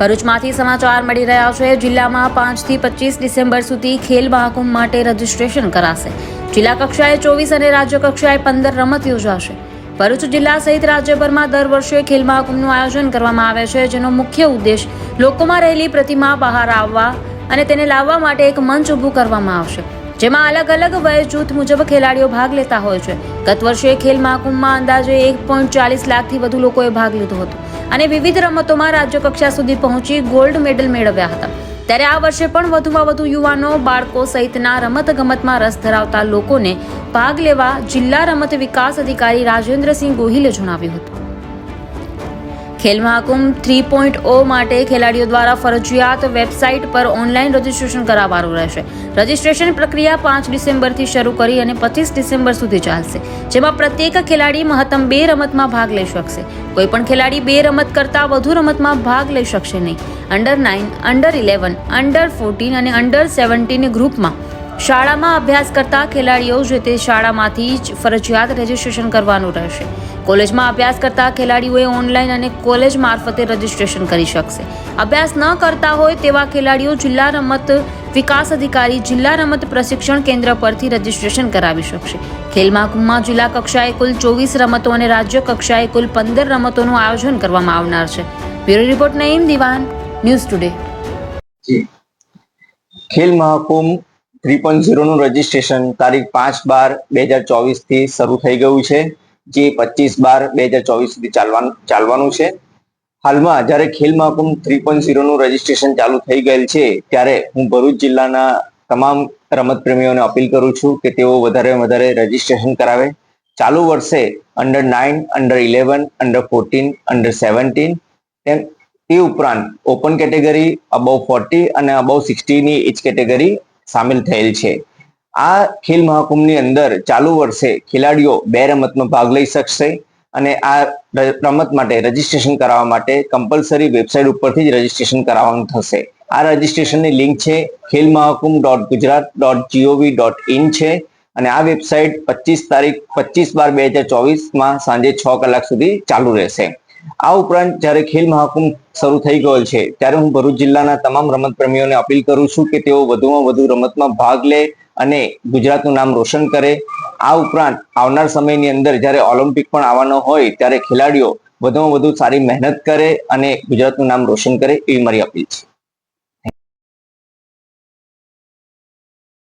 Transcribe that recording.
ભરૂચમાંથી સમાચાર મળી રહ્યા છે, જિલ્લામાં પાંચથી પચીસ ડિસેમ્બર સુધી ખેલ મહાકુંભ માટે રજીસ્ટ્રેશન કરાશે. જિલ્લા કક્ષાએ ચોવીસ અને રાજ્ય કક્ષાએ પંદર રમત યોજાશે. ભરૂચ જિલ્લા સહિત રાજ્યભરમાં દર વર્ષે ખેલ મહાકુંભનું આયોજન કરવામાં આવે છે, જેનો મુખ્ય ઉદ્દેશ લોકોમાં રહેલી પ્રતિમા બહાર આવવા અને તેને લાવવા માટે એક મંચ ઊભું કરવામાં આવશે. જેમાં અલગ અલગ વય જૂથ મુજબ ખેલાડીઓ ભાગ લેતા હોય છે. ગત વર્ષે ખેલ મહાકુંભમાં અંદાજે એક પોઈન્ટ ચાલીસ લાખથી વધુ લોકોએ ભાગ લીધો હતો. અને વિવિધ રમતોમાં રાજ્ય કક્ષા સુધી પહોંચી ગોલ્ડ મેડલ મેળવ્યા હતા. ત્યારે આ વર્ષે પણ વધુમાં વધુ યુવાનો, બાળકો સહિતના રમત ગમતમાં રસ ધરાવતા લોકોને ભાગ લેવા જિલ્લા રમત વિકાસ અધિકારી રાજેન્દ્રસિંહ ગોહિલે જણાવ્યું હતું. ખેલ મહાકુંભ થ્રી પોઈન્ટ ઓ માટે ખેલાડીઓ દ્વારા ફરજિયાત વેબસાઇટ પર ઓનલાઈન રજીસ્ટ્રેશન કરાવવાનું રહેશે. રજીસ્ટ્રેશન પ્રક્રિયા પાંચ ડિસેમ્બરથી શરૂ કરી અને પચીસ ડિસેમ્બર સુધી ચાલશે, જેમાં પ્રત્યેક ખેલાડી મહત્તમ બે રમતમાં ભાગ લઈ શકશે. કોઈ પણ ખેલાડી બે રમત કરતાં વધુ રમતમાં ભાગ લઈ શકશે નહીં. Under nine under eleven under fourteen અને અંડર સેવન્ટીન ગ્રુપમાં શાળામાં અભ્યાસ કરતા ખેલાડીઓ જે તે શાળામાંથી જ ફરજિયાત રજીસ્ટ્રેશન કરવાનું રહેશે. કોલેજમાં અભ્યાસ કરતા ખેલાડીઓએ ઓનલાઈન અને કોલેજ મારફતે રજીસ્ટ્રેશન કરી શકશે. અભ્યાસ ન કરતા હોય તેવા ખેલાડીઓ જિલ્લા રમત વિકાસ અધિકારી, જિલ્લા રમત પ્રશિક્ષણ કેન્દ્ર પરથી રજીસ્ટ્રેશન કરાવી શકશે. ખેલ મહાકુંભમાં જિલ્લા કક્ષાએ કુલ ચોવીસ રમતો અને રાજ્ય કક્ષાએ કુલ પંદર રમતોનું આયોજન કરવામાં આવનાર છે. Bureau report Naeem Diwan, news today. Khel Mahakumbh three point ઝીરોનું registration તારીખ પાંચ બાર બે હજાર ચોવીસથી શરૂ થઈ ગયું છે, જે પચીસ બાર બે હજાર ચોવીસ સુધી ચાલવાનું ચાલવાનું છે. હાલમાં જ્યારે ખેલ મહાકુંભ થ્રી પોઈન્ટ ઝીરોનું રજીસ્ટ્રેશન ચાલુ થઈ ગયેલ છે, ત્યારે હું ભરૂચ જિલ્લાના તમામ રમત પ્રેમીઓને અપીલ કરું છું કે તેઓ વધારે વધારે રજીસ્ટ્રેશન કરાવે. ચાલુ વર્ષે under nine under eleven under fourteen under seventeen તેમ તે ઉપરાંત ઓપન કેટેગરી અબવ ફોર્ટી અને અબવ સિક્સટીની એજ કેટેગરી સામેલ થયેલ છે. આ ખેલ મહાકુંભની અંદર ચાલુ વર્ષે ખેલાડીઓ બે રમતમાં ભાગ લઈ શકશે અને આ રમત માટે રજીસ્ટ્રેશન કરાવવા માટે કમ્પલસરી વેબસાઇટ ઉપરથી જ રજીસ્ટ્રેશન કરાવવાનું થશે. આ રજીસ્ટ્રેશનની લિંક છે Khel Mahakumbh dot Gujarat dot G O V dot in છે અને આ વેબસાઇટ પચીસ તારીખ, પચીસ બાર બે હજાર ચોવીસમાં સાંજે છ કલાક સુધી ચાલુ રહેશે. આ ઉપરાંત જ્યારે ખેલ મહાકુંભ શરૂ થઈ ગયો છે, ત્યારે હું ભરૂચ જિલ્લાના તમામ રમત પ્રેમીઓને અપીલ કરું છું કે તેઓ વધુમાં વધુ રમતમાં ભાગ લે અને ગુજરાતનું નામ રોશન કરે. આ ઉપરાંત આવનાર સમયની અંદર જ્યારે ઓલિમ્પિક પણ આવવાનો હોય, ત્યારે ખેલાડીઓ વધુમાં વધુ સારી મહેનત કરે અને ગુજરાતનું નામ રોશન કરે એવી મારી અપીલ છે.